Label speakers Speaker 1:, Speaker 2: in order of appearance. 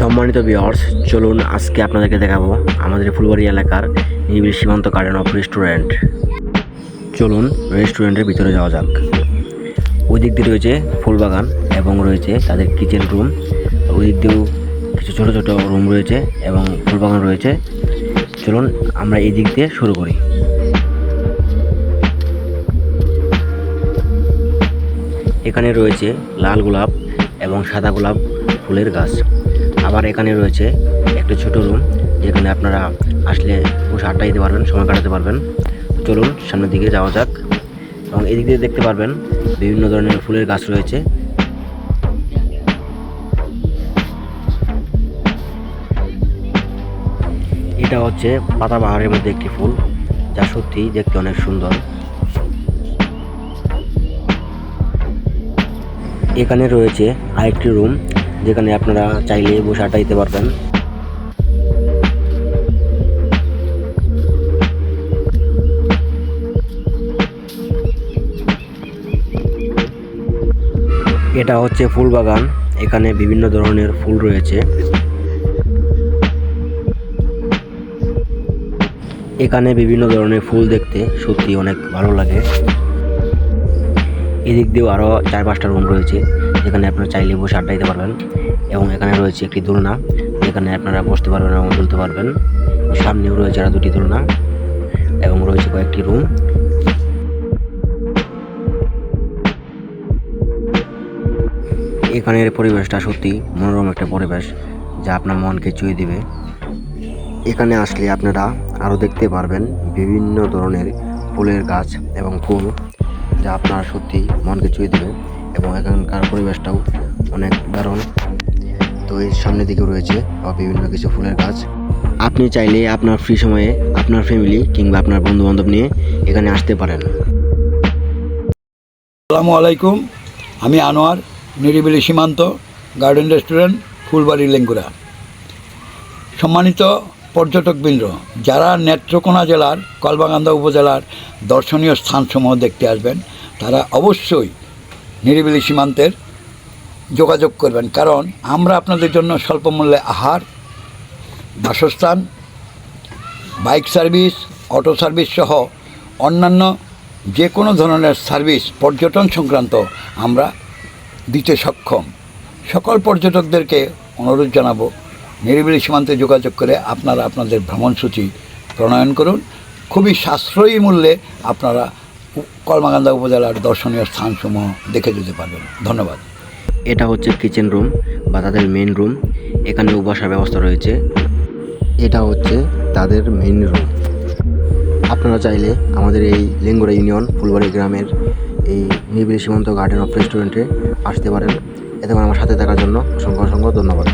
Speaker 1: সম্মানিত বিয়ার্স চলুন আজকে আপনাদেরকে দেখাবো আমাদের ফুলবাড়ি এলাকার নিবিড় সীমান্ত গার্ডেন অফ রেস্টুরেন্ট চলুন রেস্টুরেন্টের ভিতরে যাওয়া যাক। ওই দিক দিয়ে রয়েছে ফুলবাগান এবং রয়েছে তাদের কিচেন রুম ওই দিক দিয়েও কিছু ছোটো ছোটো রুম রয়েছে এবং ফুলবাগান রয়েছে। চলুন আমরা এই দিক দিয়ে শুরু করি। এখানে রয়েছে লাল গোলাপ এবং সাদা গোলাপ ফুলের গাছ। আবার এখানে রয়েছে একটা ছোট রুম যেখানে আপনারা আসলে বসে আড্ডা দিতে পারবেন, সময় কাটাতে পারবেন। চলুন, সামনের দিকে যাওয়া যাক। এবং এদিক দিয়ে দেখতে পারবেন, বিভিন্ন ধরনের ফুলের গাছ রয়েছে। এটা হচ্ছে পাতাবাহারের মধ্যে একটি ফুল, যা সত্যিই দেখতে অনেক সুন্দর। এখানে রয়েছে আরেকটি রুম যেখানে আপনারা চাইলে বসে আড্ডা দিতে পারবেন। এটা হচ্ছে ফুল বাগান। এখানে বিভিন্ন ধরনের ফুল রয়েছে। এখানে বিভিন্ন ধরনের ফুল দেখতে সত্যি অনেক ভালো লাগে। এদিক দিয়েও আরও চার পাঁচটা রুম রয়েছে, যেখানে আপনারা চাইলে বসে আড্ডা দিতে পারবেন এবং এখানে রয়েছে একটি দোলনা, যেখানে আপনারা বসতে পারবেন এবং তুলতে পারবেন। সামনেও রয়েছে আরও দুটি দোলনা এবং রয়েছে কয়েকটি রুম এখানের পরিবেশটা সত্যি মনোরম একটা পরিবেশ, যা আপনার মনকে চুয়ে দিবে। এখানে আসলে আপনারা আরও দেখতে পারবেন বিভিন্ন ধরনের ফুলের গাছ এবং ফুল। যা আপনার সত্যি মনকে ছুঁয়ে দেবে এবং এখানকার পরিবেশটাও অনেক দারুণ। তো এর সামনের দিকেও রয়েছে আবার বিভিন্ন কিছু ফুলের গাছ। আপনি চাইলে আপনার ফ্রি সময়ে আপনার ফ্যামিলি কিংবা আপনার বন্ধু বান্ধব নিয়ে এখানে আসতে পারেন।
Speaker 2: আসসালামু আলাইকুম, আমি আনোয়ার, নিরিবিলি সীমান্ত গার্ডেন রেস্টুরেন্ট ফুলবাড়ি লেঙ্গুরা সম্মানিত পর্যটকবৃন্দ, যারা নেত্রকোনা জেলার কলবাগান্দা উপজেলার দর্শনীয় স্থানসমূহ দেখতে আসবেন, তারা অবশ্যই নিরিবিলি সীমান্তের যোগাযোগ করবেন। কারণ আমরা আপনাদের জন্য স্বল্প মূল্যে আহার, বাসস্থান, বাইক সার্ভিস, অটো সার্ভিস সহ অন্যান্য যে কোনো ধরনের সার্ভিস পর্যটন সংক্রান্ত আমরা দিতে সক্ষম। সকল পর্যটকদেরকে অনুরোধ জানাব নিরিবিলি সীমান্তে যোগাযোগ করে আপনারা আপনাদের ভ্রমণসূচি প্রণয়ন করুন। খুবই সাশ্রয়ী মূল্যে আপনারা কলমাকান্দা উপজেলার দর্শনীয় স্থানসমূহ দেখে যেতে পারবেন। ধন্যবাদ।
Speaker 1: এটা হচ্ছে কিচেন রুম বা তাদের মেন রুম এখানে বসার ব্যবস্থা রয়েছে। এটা হচ্ছে তাদের মেন রুম আপনারা চাইলে আমাদের এই লেঙ্গুড়া ইউনিয়ন, ফুলবাড়ি গ্রামের এই নিবিড় সীমান্ত গার্ডেন অফ রেস্টুরেন্টে আসতে পারেন। এতে আমার সাথে থাকার জন্য অসংখ্য অসংখ্য ধন্যবাদ।